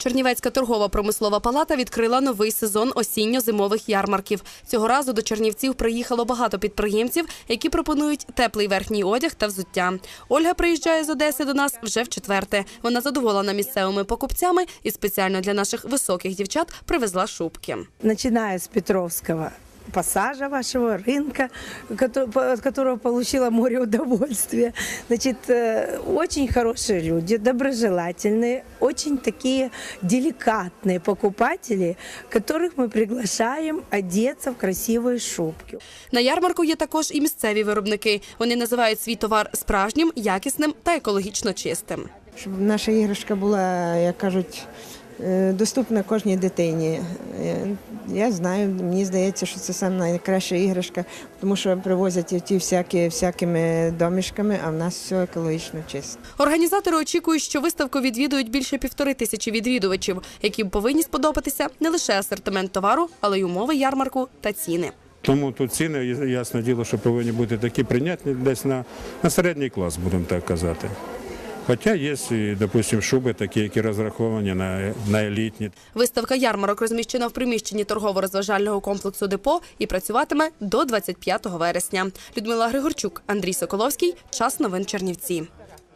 Чернівецька торгова промислова палата відкрила новий сезон осінньо-зимових ярмарків. Цього разу до Чернівців приїхало багато підприємців, які пропонують теплий верхній одяг та взуття. Ольга приїжджає з Одеси до нас вже в четверте. Вона задоволена місцевими покупцями і спеціально для наших високих дівчат привезла шубки. Починаю з Петровского пассажа вашего рынка, кото- по- от которого получила море удовольствия. Значит, э, очень хорошие люди, доброжелательные, очень такие деликатные покупатели, которых мы приглашаем одеться в красивые шубки. На ярмарку є також і місцеві виробники. Вони називають свій товар справжнім, якісним та екологічно чистим. щоб наша іграшка була, як кажуть, е, доступна кожній дитині. Е, Я знаю, мені здається, що це саме найкраща іграшка, тому що привозять ті всякі всякими домішками, а в нас все екологічно чисто. Організатори очікують, що виставку відвідують більше півтори тисячі відвідувачів, яким повинні сподобатися не лише асортимент товару, але й умови ярмарку та ціни. Тому тут ціни, ясне діло, що повинні бути такі прийнятні десь на, на середній клас, будемо так казати. Хоча є, і, допустимо, шуби такі, які розраховані на, на елітні. Виставка ярмарок розміщена в приміщенні торгово-розважального комплексу Депо і працюватиме до 25 вересня. Людмила Григорчук, Андрій Соколовський. Час новин Чернівці.